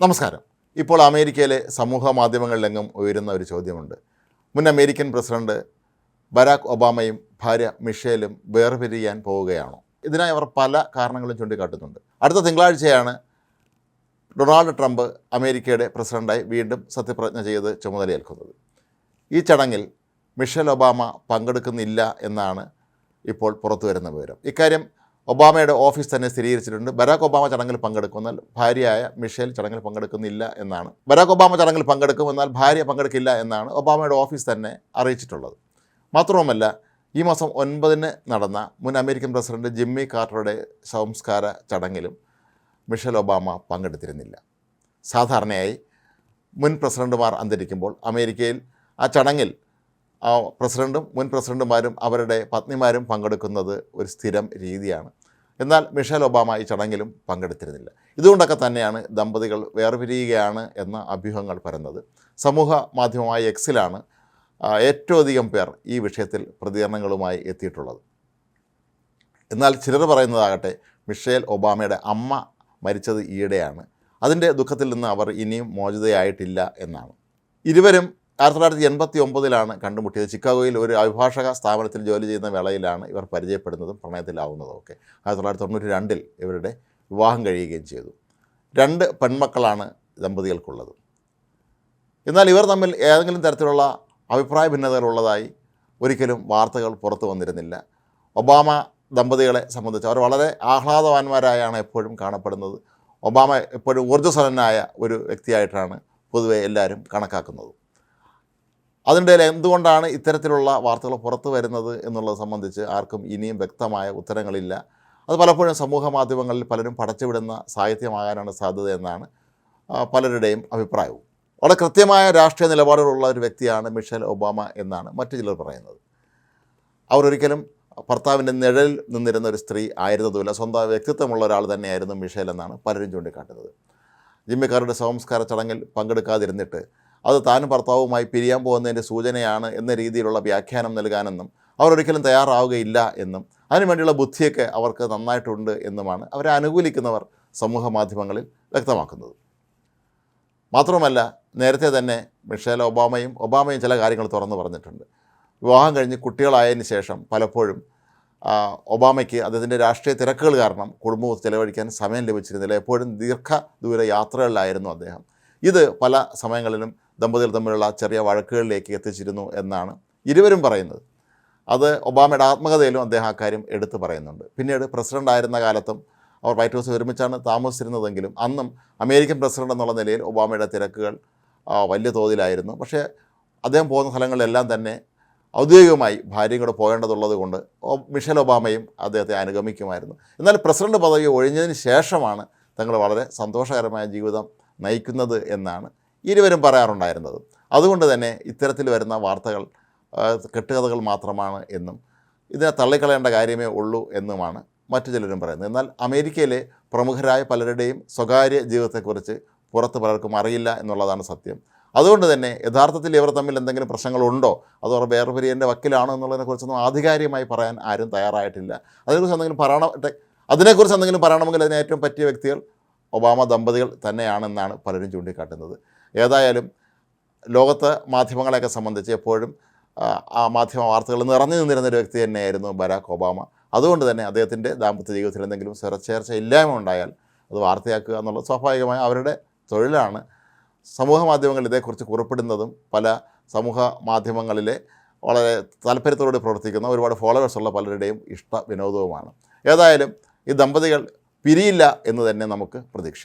നമസ്കാരം. ഇപ്പോൾ അമേരിക്കയിലെ സമൂഹ മാധ്യമങ്ങളിലെങ്ങും ഉയരുന്ന ഒരു ചോദ്യമുണ്ട്. മുൻ അമേരിക്കൻ പ്രസിഡന്റ് ബരാക് ഒബാമയും ഭാര്യ മിഷേലും വേർപിരിയാൻ പോവുകയാണോ? ഇതിനായി അവർ പല കാരണങ്ങളും ചൂണ്ടിക്കാട്ടുന്നുണ്ട്. അടുത്ത തിങ്കളാഴ്ചയാണ് ഡൊണാൾഡ് ട്രംപ് അമേരിക്കയുടെ പ്രസിഡന്റായി വീണ്ടും സത്യപ്രതിജ്ഞ ചെയ്ത് ചുമതലയേൽക്കുന്നത്. ഈ ചടങ്ങിൽ മിഷേൽ ഒബാമ പങ്കെടുക്കുന്നില്ല എന്നാണ് ഇപ്പോൾ പുറത്തു വരുന്ന വിവരം. ഇക്കാര്യം ഒബാമയുടെ ഓഫീസ് തന്നെ സ്ഥിരീകരിച്ചിട്ടുണ്ട്. ബരാക് ഒബാമ ചടങ്ങിൽ പങ്കെടുക്കും എന്നാൽ ഭാര്യയായ മിഷേൽ ചടങ്ങിൽ പങ്കെടുക്കുന്നില്ല എന്നാണ്. ബരാക് ഒബാമ ചടങ്ങിൽ പങ്കെടുക്കും എന്നാൽ ഭാര്യ പങ്കെടുക്കില്ല എന്നാണ് ഒബാമയുടെ ഓഫീസ് തന്നെ അറിയിച്ചിട്ടുള്ളത്. മാത്രവുമല്ല ഈ മാസം ഒൻപതിന് നടന്ന മുൻ അമേരിക്കൻ പ്രസിഡന്റ് ജിമ്മി കാർട്ടറുടെ സംസ്കാര ചടങ്ങിലും മിഷേൽ ഒബാമ പങ്കെടുത്തിരുന്നില്ല. സാധാരണയായി മുൻ പ്രസിഡന്റുമാർ അന്തരിക്കുമ്പോൾ അമേരിക്കയിൽ ആ ചടങ്ങിൽ ആ പ്രസിഡന്റും മുൻ പ്രസിഡന്റുമാരും അവരുടെ പത്നിമാരും പങ്കെടുക്കുന്നത് ഒരു സ്ഥിരം രീതിയാണ്. എന്നാൽ മിഷേൽ ഒബാമ ഈ ചടങ്ങിലും പങ്കെടുത്തിരുന്നില്ല. ഇതുകൊണ്ടൊക്കെ തന്നെയാണ് ദമ്പതികൾ വേർപിരിയുകയാണ് എന്ന അഭ്യൂഹങ്ങൾ പരന്നത്. സമൂഹ മാധ്യമമായ എക്സിലാണ് ഏറ്റവും അധികം പേർ ഈ വിഷയത്തിൽ പ്രതികരണങ്ങളുമായി എത്തിയിട്ടുള്ളത്. എന്നാൽ ചിലർ പറയുന്നതാകട്ടെ മിഷേൽ ഒബാമയുടെ അമ്മ മരിച്ചത് ഈയിടെയാണ്. അതിന്റെ ദുഃഖത്തിൽ നിന്ന് അവർ ഇനിയും മോചിതയായിട്ടില്ല എന്നാണ്. ഇരുവരും ആയിരത്തി തൊള്ളായിരത്തി എൺപത്തി ഒമ്പതിലാണ് കണ്ടുമുട്ടിയത്. ചിക്കാഗോയിൽ ഒരു അഭിഭാഷക സ്ഥാപനത്തിൽ ജോലി ചെയ്യുന്ന വേളയിലാണ് ഇവർ പരിചയപ്പെടുന്നതും പ്രണയത്തിലാവുന്നതും ഒക്കെ ആയിരത്തി തൊള്ളായിരത്തി തൊണ്ണൂറ്റി രണ്ടിൽ ഇവരുടെ വിവാഹം കഴിയുകയും ചെയ്തു. രണ്ട് പെൺമക്കളാണ് ദമ്പതികൾക്കുള്ളത്. എന്നാൽ ഇവർ തമ്മിൽ ഏതെങ്കിലും തരത്തിലുള്ള അഭിപ്രായ ഭിന്നതകളുള്ളതായി ഒരിക്കലും വാർത്തകൾ പുറത്തു വന്നിരുന്നില്ല. ഒബാമ ദമ്പതികളെ സംബന്ധിച്ച് അവർ വളരെ ആഹ്ലാദവാന്മാരായാണ് എപ്പോഴും കാണപ്പെടുന്നത്. ഒബാമ എപ്പോഴും ഊർജസ്വലനായ ഒരു വ്യക്തിയായിട്ടാണ് പൊതുവെ എല്ലാവരും കണക്കാക്കുന്നത്. അതിന്റെ എന്തുകൊണ്ടാണ് ഇത്തരത്തിലുള്ള വാർത്തകൾ പുറത്തു വരുന്നത് എന്നുള്ളത് സംബന്ധിച്ച് ആർക്കും ഇനിയും വ്യക്തമായ ഉത്തരങ്ങളില്ല. അത് പലപ്പോഴും സമൂഹ മാധ്യമങ്ങളിൽ പലരും പടച്ചുവിടുന്ന സാഹിത്യമാകാനാണ് സാധ്യത എന്നാണ് പലരുടെയും അഭിപ്രായവും. വളരെ കൃത്യമായ രാഷ്ട്രീയ നിലപാടുകളുള്ള ഒരു വ്യക്തിയാണ് മിഷേൽ ഒബാമ എന്നാണ് മറ്റു ചിലർ പറയുന്നത്. അവരൊരിക്കലും ഭർത്താവിന്റെ നിഴലിൽ നിന്നിരുന്ന ഒരു സ്ത്രീ ആയിരുന്നതുമില്ല. സ്വന്തം വ്യക്തിത്വമുള്ള ഒരാൾ തന്നെയായിരുന്നു മിഷേൽ എന്നാണ് പലരും ചൂണ്ടിക്കാട്ടുന്നത്. ജിമ്മിക്കാരുടെ സംസ്കാര ചടങ്ങിൽ പങ്കെടുക്കാതിരുന്നിട്ട് അത് താനും ഭർത്താവുമായി പിരിയാൻ പോകുന്നതിന്റെ സൂചനയാണ് എന്ന രീതിയിലുള്ള വ്യാഖ്യാനം നൽകാനെന്നും അവർ ഒരിക്കലും തയ്യാറാവുകയില്ല എന്നും അതിനുവേണ്ടിയുള്ള ബുദ്ധിയൊക്കെ അവർക്ക് നന്നായിട്ടുണ്ട് എന്നുമാണ് അവരെ അനുകൂലിക്കുന്നവർ സമൂഹ മാധ്യമങ്ങളിൽ വ്യക്തമാക്കുന്നത്. മാത്രമല്ല നേരത്തെ തന്നെ മിഷേൽ ഒബാമയും ഒബാമയും ചില കാര്യങ്ങൾ തുറന്നു പറഞ്ഞിട്ടുണ്ട്. വിവാഹം കഴിഞ്ഞ് കുട്ടികളായതിന് ശേഷം പലപ്പോഴും ഒബാമയ്ക്ക് അദ്ദേഹത്തിന്റെ രാഷ്ട്രീയ തിരക്കുകൾ കാരണം കുടുംബവും ചിലവഴിക്കാൻ സമയം ലഭിച്ചിരുന്നില്ല. എപ്പോഴും ദീർഘദൂര യാത്രകളിലായിരുന്നു അദ്ദേഹം. ഇത് പല സമയങ്ങളിലും ദമ്പതികൾ തമ്മിലുള്ള ചെറിയ വഴക്കുകളിലേക്ക് എത്തിച്ചിരുന്നു എന്നാണ് ഇരുവരും പറയുന്നത്. അത് ഒബാമയുടെ ആത്മകഥയിലും അദ്ദേഹം ആ കാര്യം എടുത്തു പറയുന്നുണ്ട്. പിന്നീട് പ്രസിഡന്റ് ആയിരുന്ന കാലത്തും അവർ വൈറ്റ് ഹൗസിൽ ഒരുമിച്ചാണ് താമസിച്ചിരുന്നതെങ്കിലും അന്നും അമേരിക്കൻ പ്രസിഡന്റ് എന്നുള്ള നിലയിൽ ഒബാമയുടെ തിരക്കുകൾ വലിയ തോതിലായിരുന്നു. പക്ഷേ അദ്ദേഹം പോകുന്ന സ്ഥലങ്ങളിലെല്ലാം തന്നെ ഔദ്യോഗികമായി ഭാര്യയും കൂടെ പോകേണ്ടതുള്ളത് കൊണ്ട് മിഷേൽ ഒബാമയും അദ്ദേഹത്തെ അനുഗമിക്കുമായിരുന്നു. എന്നാൽ പ്രസിഡന്റ് പദവി ഒഴിഞ്ഞതിന് ശേഷമാണ് തങ്ങൾ വളരെ സന്തോഷകരമായ ജീവിതം നയിക്കുന്നത് എന്നാണ് ഇരുവരും പറയാറുണ്ടായിരുന്നത്. അതുകൊണ്ട് തന്നെ ഇത്തരത്തിൽ വരുന്ന വാർത്തകൾ കെട്ടുകഥകൾ മാത്രമാണ് എന്നും ഇതിനെ തള്ളിക്കളയേണ്ട കാര്യമേ ഉള്ളൂ എന്നുമാണ് മറ്റു ചിലരും പറയുന്നത്. എന്നാൽ അമേരിക്കയിലെ പ്രമുഖരായ പലരുടെയും സ്വകാര്യ ജീവിതത്തെക്കുറിച്ച് പുറത്ത് പലർക്കും അറിയില്ല എന്നുള്ളതാണ് സത്യം. അതുകൊണ്ട് തന്നെ യഥാർത്ഥത്തിൽ ഇവർ തമ്മിൽ എന്തെങ്കിലും പ്രശ്നങ്ങളുണ്ടോ? അതോ അവർ വേർപിരിയന്റെ വക്കിലാണോ എന്നുള്ളതിനെക്കുറിച്ചൊന്നും ആധികാരികമായി പറയാൻ ആരും തയ്യാറായിട്ടില്ല. അതിനെക്കുറിച്ച് എന്തെങ്കിലും പറയണം അതിനെക്കുറിച്ച് എന്തെങ്കിലും പറയണമെങ്കിൽ അതിന് ഏറ്റവും പറ്റിയ വ്യക്തികൾ ഒബാമ ദമ്പതികൾ തന്നെയാണെന്നാണ് പലരും ചൂണ്ടിക്കാട്ടുന്നത്. ഏതായാലും ലോകത്ത് മാധ്യമങ്ങളെയൊക്കെ സംബന്ധിച്ച് എപ്പോഴും ആ, മാധ്യമ വാർത്തകൾ നിറഞ്ഞു നിന്നിരുന്ന ഒരു വ്യക്തി തന്നെയായിരുന്നു ബരാക്ക് ഒബാമ. അതുകൊണ്ട് തന്നെ അദ്ദേഹത്തിന്റെ ദാമ്പത്യ ജീവിതത്തിൽ എന്തെങ്കിലും സ്വരച്ചേർച്ച ഇല്ലായ്മ ഉണ്ടായാൽ അത് വാർത്തയാക്കുക എന്നുള്ളത് സ്വാഭാവികമായി അവരുടെ തൊഴിലാണ്. സമൂഹ മാധ്യമങ്ങൾ ഇതേക്കുറിച്ച് കുറിപ്പിടുന്നതും പല സമൂഹ മാധ്യമങ്ങളിലെ വളരെ താല്പര്യത്തോടെ പ്രവർത്തിക്കുന്ന ഒരുപാട് ഫോളോവേഴ്സ് ഉള്ള പലരുടെയും ഇഷ്ട വിനോദവുമാണ്. ഏതായാലും ഈ ദമ്പതികൾ പിരിയില്ല എന്ന് തന്നെ നമുക്ക് പ്രതീക്ഷിക്കാം.